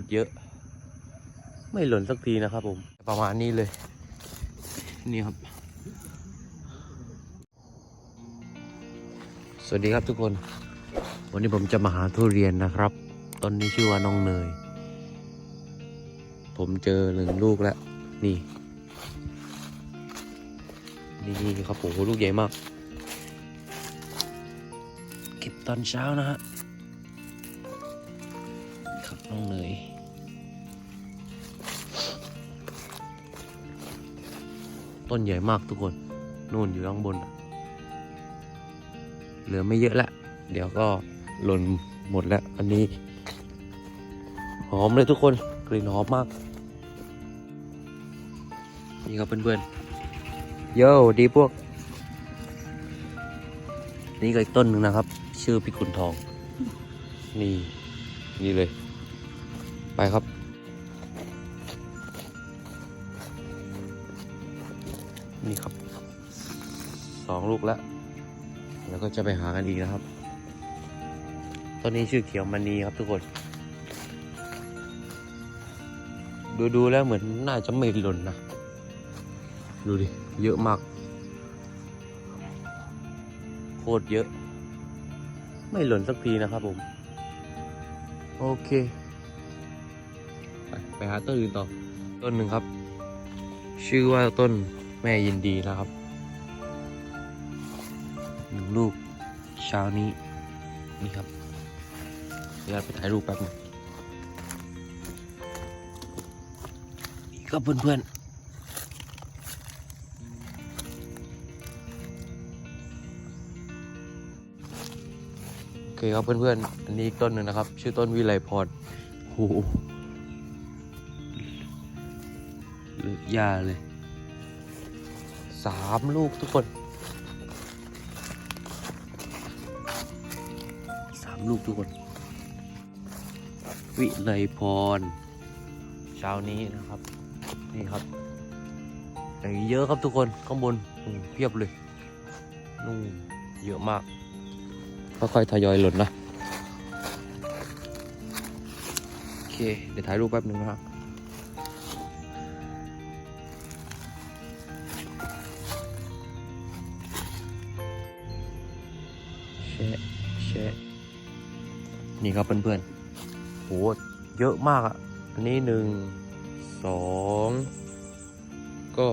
ตรเยอะ ไม่หล่นสักทีนะครับผม ประมาณนี้เลย นี่ครับ สวัสดีครับทุกคน วันนี้ผมจะมาหาทุเรียนนะครับ ต้นนี้ชื่อว่าน้องเนย ผมเจอหนึ่งลูกแล้ว นี่ นี่ครับโอ้โหลูกใหญ่มาก เก็บตอนเช้านะฮะ ครับน้องเนยต้นใหญ่มากทุกคนนู่นอยู่ข้างบน เหลือไม่เยอะละ เดี๋ยวก็หล่นหมดแล้ว อันนี้ หอมเลยทุกคนกลิ่นหอมมาก นี่ครับเพื่อนๆ โย่ดีพวก นี่ก็อีกต้นหนึ่งนะครับ ชื่อพิกุลทอง นี่ นี่เลย ไปครับ นี่ครับสองลูกแล้ว แล้วก็จะไปหากันอีกนะครับต้นนี้ชื่อเขียวมณีครับทุกคน ดูดูๆแล้วเหมือนน่าจะไม่หล่นนะ ดูดิ เยอะมาก โคตรเยอะ ไม่หล่นสักทีนะครับผม โอเค ไปไปหาต้นอื่นต่อ ต้นหนึ่งครับ ชื่อว่าต้นแม่ยินดีนะครับหนึ่งลูกเช้านี้นี่ครับเดี๋ยวไปถ่ายรูปแป๊บหนึงนี่ก็เพื่อนๆโอเคครับเพื่อนๆ อันนี้อีกต้นหนึ่งนะครับ ชื่อต้นวิไลพรโอ้ เลือกยาเลยสามลูกทุกคนสามลูกทุกคน วิไลพร เช้านี้นะครับ นี่ครับอย่างนี้เยอะครับทุกคนข้างบนเพียบเลยนู่นเยอะมากค่อยๆทยอยหล่นนะ โอเค เดี๋ยวถ่ายรูปแป๊บหนึ่งนะครับ แชะแชะนี่ครับเพื่อนๆโหเยอะมากอะ อันนี้หนึ่งสองก็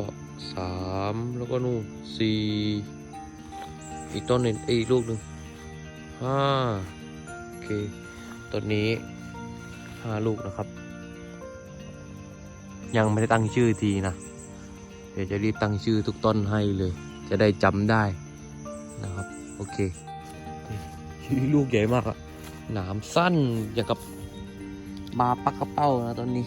สามแล้วก็นู่นสี่อีกต้นหนึ่งอีกลูกหนึ่งห้าโอเคต้นนี้ห้าลูกนะครับ ยังไม่ได้ตั้งชื่อทีนะ เดี๋ยวจะรีบตั้งชื่อทุกต้นให้เลย จะได้จำได้นะครับ โอเค ลูกใหญ่มากอะหนามสั้นอย่างกับมาปักกระเป้านะตอนนี้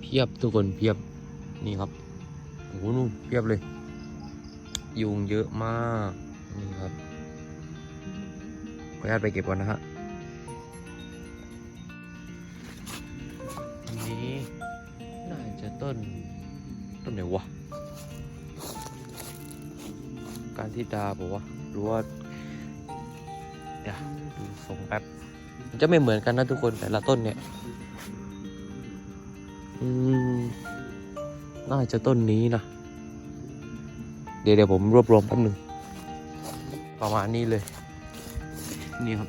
เพียบทุกคนเพียบนี่ครับ โอ้โหนู่นเพียบเลย ยุงเยอะมาก นี่ครับ ขออนุญาตไปเก็บก่อนนะฮะนี้น่าจะต้น ต้นไหนวะ การที่ดาบอกว่าหรือว่าเดี๋ยวดูทรงแป๊บมันจะไม่เหมือนกันนะทุกคนแต่ละต้นเนี่ย อืม น่าจะต้นนี้นะ ดี๋ยวเดี๋ยวผมรวบรวมแป๊บหนึ่งประมาณนี้เลย นี่ครับ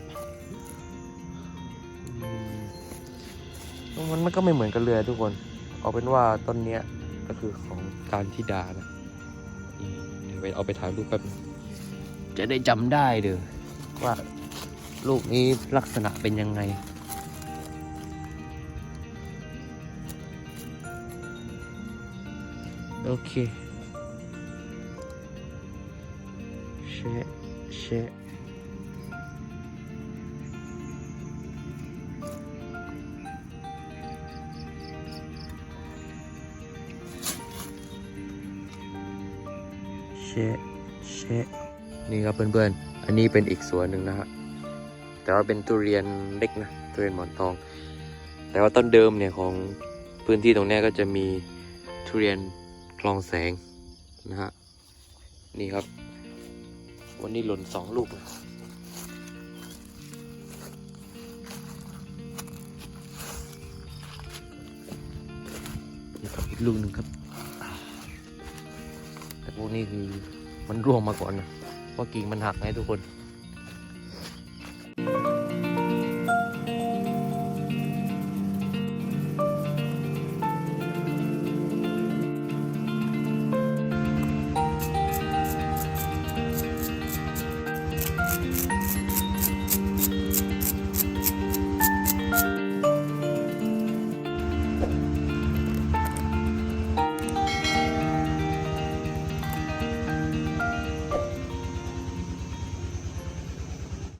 อืมมันมันก็ไม่เหมือนกันเลยทุกคน เอาเป็นว่าต้นเนี้ยก็คือของการทิดานะนี่เดี๋ยวไปเอาไปถ่ายรูปแป๊บนึงจะได้จำได้เด้อว่าลูกนี้ลักษณะเป็นยังไงโอเคะเชะเชะเชะนี่ครับเพื่อนๆ อันนี้เป็นอีกสวนหนึ่งนะฮะ แต่ว่าเป็นทุเรียนเล็กนะทุเรียนหมอนทอง แต่ว่าต้นเดิมเนี่ยของพื้นที่ตรงนี้ก็จะมีทุเรียนคลองแสงนะฮะ นี่ครับ วันนี้หล่นสองลูกนี่ครับอีกลูกหนึ่งครับ แต่พวกนี้คือมันร่วงมาก่อนนะ เพราะกิ่งมันหักไงทุกคน